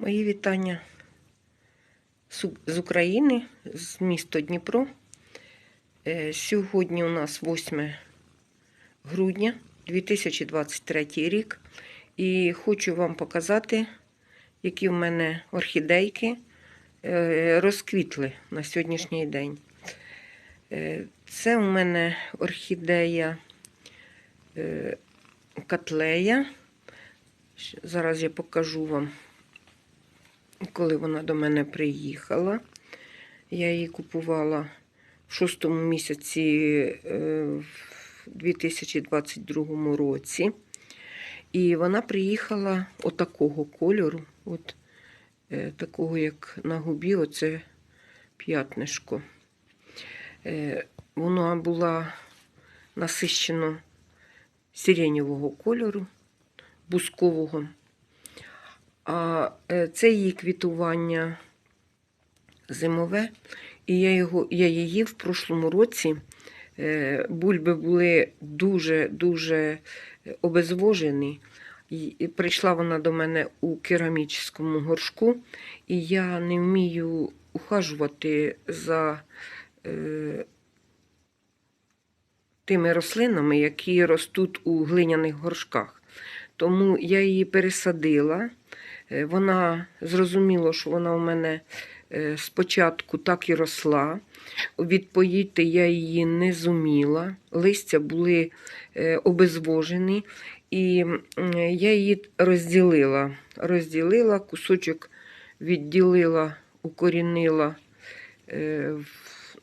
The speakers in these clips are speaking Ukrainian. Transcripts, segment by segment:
Мої вітання з України, з міста Дніпро. Е, Сьогодні у нас 8 грудня 2023 рік. І хочу вам показати, які в мене орхідейки е, розквітли на сьогоднішній день. Е, Це у мене орхідея котлея. Зараз я покажу вам коли вона до мене приїхала. Я її купувала в шостому місяці е, в 2022 році. І вона приїхала отакого кольору, от е, такого, як на губі, оце п'ятнишко. Е, Вона була насищено сиренєвого кольору, бускового. А е, це її квітування зимове. І я, його, я її в прошлому році. е, Бульби були дуже-дуже обезвожені. І і прийшла вона до мене у керамічному горшку, і я не вмію ухажувати за е, тими рослинами, які ростуть у глиняних горшках. Тому я її пересадила. Е, Вона зрозуміло, що вона у мене е, спочатку так і росла. Відпоїти я її не зуміла. Листя були е, обезвожені, і я її розділила. Розділила, кусочок відділила, укорінила в,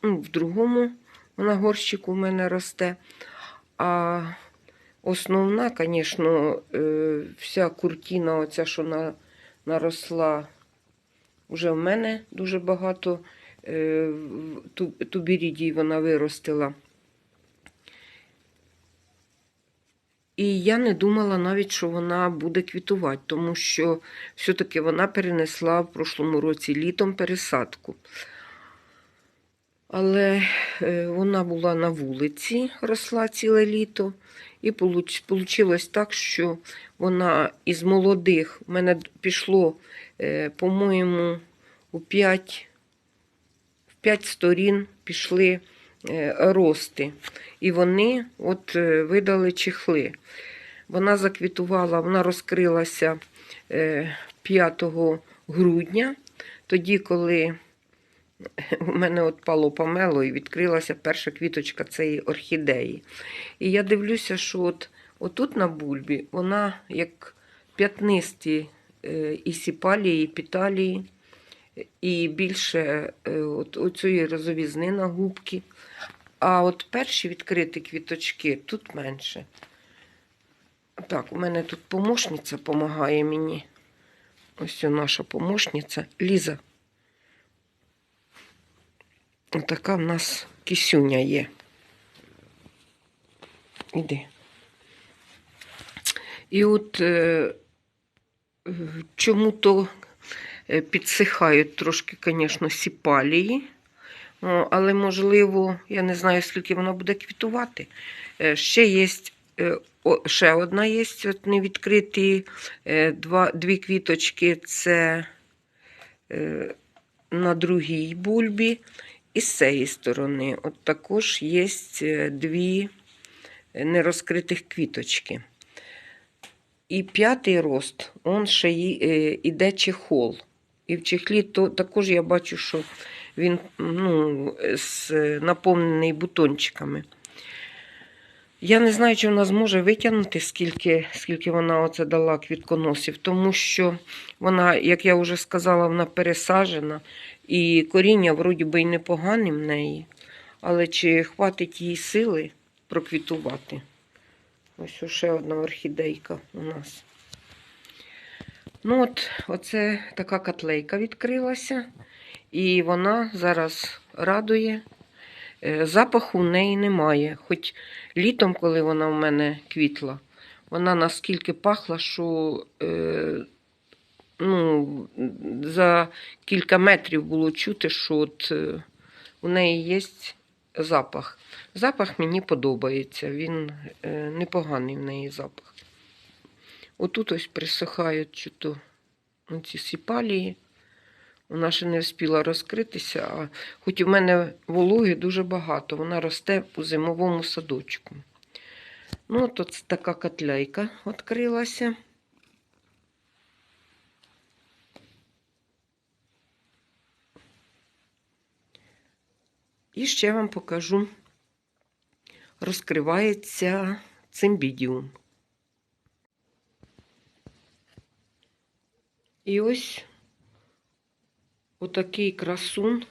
ну, в другому. Вона горщику в мене росте. А основна, звісно, вся куртина, оця, що на, наросла, Уже в мене дуже багато е, тубірідій вона виростила. І я не думала навіть, що вона буде квітувати, тому що все-таки вона перенесла в прошлому році літом пересадку. Але е, вона була на вулиці, росла ціле літо. І вийшло так, що вона із молодих, в мене пішло, е, по-моєму, у 5, в 5 сторін пішли е, рости. І вони от видали чехли. Вона заквітувала, вона розкрилася е, 5 грудня, тоді, коли у мене от пало помело і відкрилася перша квіточка цієї орхідеї. І я дивлюся, що от, отут на бульбі вона як п'ятнисті е, і сіпалії, і піталії, і більше е, от, оцієї розовізни на губки. А от перші відкриті квіточки тут менше. Так, у мене тут помощниця допомагає мені. Ось наша помощниця Ліза. Така в нас кисюня є. Іди. І от е, е, чому то е, підсихають трошки, звісно, сіпалії. Але, можливо, я не знаю, скільки вона буде квітувати. Е, Ще є ще одна є, невідкриті два, дві квіточки. Це на другій бульбі. І з цієї сторони от також є е, дві нерозкритих квіточки. І п'ятий рост, он ще й, е, чехол. І в чехлі то, також я бачу, що він ну, наповнений бутончиками. Я не знаю, чи вона зможе витягнути, скільки, скільки вона оце дала квітконосів, тому що вона, як я вже сказала, вона пересаджена. І коріння вроді би й непогане в неї, але чи хватить їй сили проквітувати? Ось ще одна орхідейка у нас. Ну от, оце така котлейка відкрилася, і вона зараз радує. Е, Запаху в неї немає. Хоч літом, коли вона в мене квітла, вона наскільки пахла, що е, ну, за кілька метрів було чути, що от, е, у неї є запах. Запах мені подобається, він е, непоганий в неї запах. Отут ось присихають ці сіпалії. Вона ще не встигла розкритися, а хоч у мене вологи дуже багато, вона росте у зимовому садочку. Ну, от от така котляйка відкрилася. І ще вам покажу, розкривається цимбідіум. І ось отакий красун.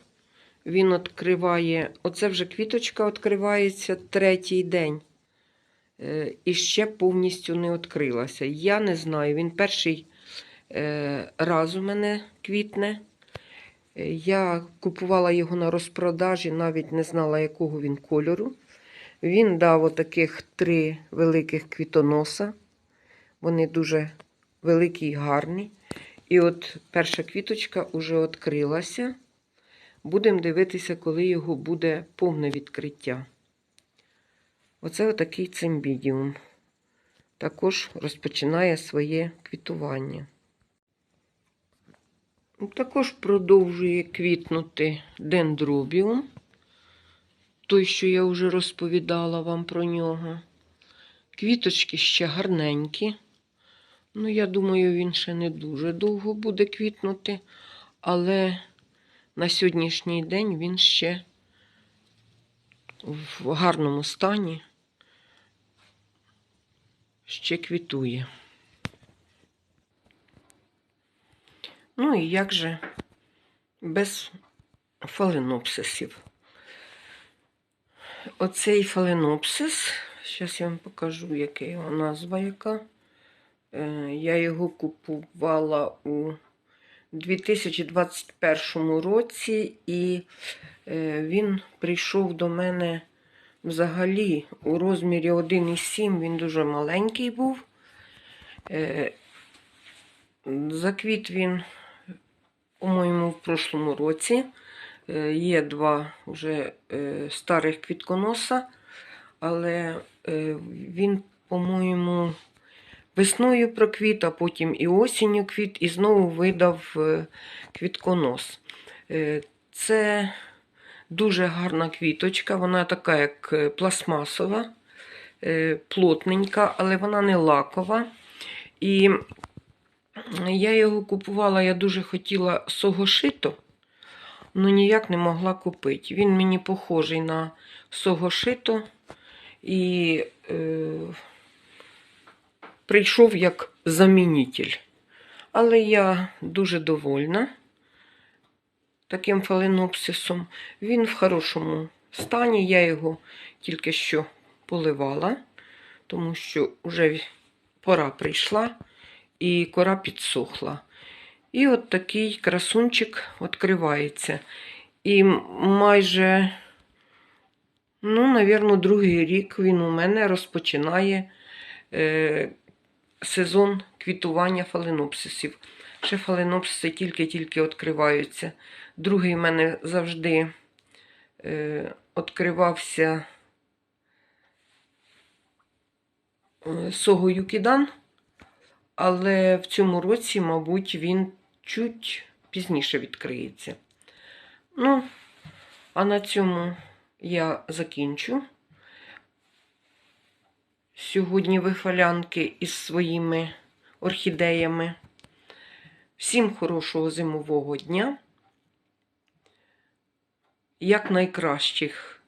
Він відкриває, оце вже квіточка відкривається третій день. Е, І ще повністю не відкрилася. Я не знаю, він перший е, раз у мене квітне. Я купувала його на розпродажі, навіть не знала, якого він кольору. Він дав отаких три великих квітоноса. Вони дуже великі і гарні. І от перша квіточка вже відкрилася. Будемо дивитися, коли його буде повне відкриття. Оце отакий цимбідіум. Також розпочинає своє квітування. Також продовжує квітнути дендробіум. Той, що я вже розповідала вам про нього. Квіточки ще гарненькі. Ну, я думаю, він ще не дуже довго буде квітнути, але на сьогоднішній день він ще в гарному стані ще квітує. Ну і як же без фаленопсисів. Оцей фаленопсис, зараз я вам покажу, яка його назва яка. Е, Я його купувала у 2021 році, і е, він прийшов до мене взагалі у розмірі 1,7. Він дуже маленький був. Е, Заквіт він, по-моєму, в прошлому році. Е, Є два вже е, старих квітконоса, але е, він, по-моєму, весною проквіт, а потім і осінню квіт, і знову видав квітконос. Це дуже гарна квіточка, вона така, як пластмасова, плотненька, але вона не лакова. І я його купувала, я дуже хотіла согошито, але ніяк не могла купити. Він мені похожий на согошито і е, прийшов як замінитель. Але я дуже довольна таким фаленопсисом. Він в хорошому стані. Я його тільки що поливала, тому що вже пора прийшла і кора підсохла. І от такий красунчик відкривається. І майже, ну, навірно, другий рік він у мене розпочинає е, сезон квітування фаленопсисів. Ще фаленопсиси тільки-тільки відкриваються. Другий в мене завжди е, відкривався е, согою кідан, але в цьому році, мабуть, він чуть пізніше відкриється. Ну, а на цьому я закінчу. Сьогодні вихвалянки із своїми орхідеями. Всім хорошого зимового дня. Як найкращих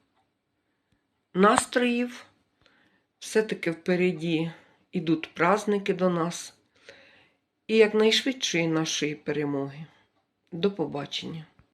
настроїв. Все-таки впереді йдуть праздники до нас. І якнайшвидшої нашої перемоги. До побачення!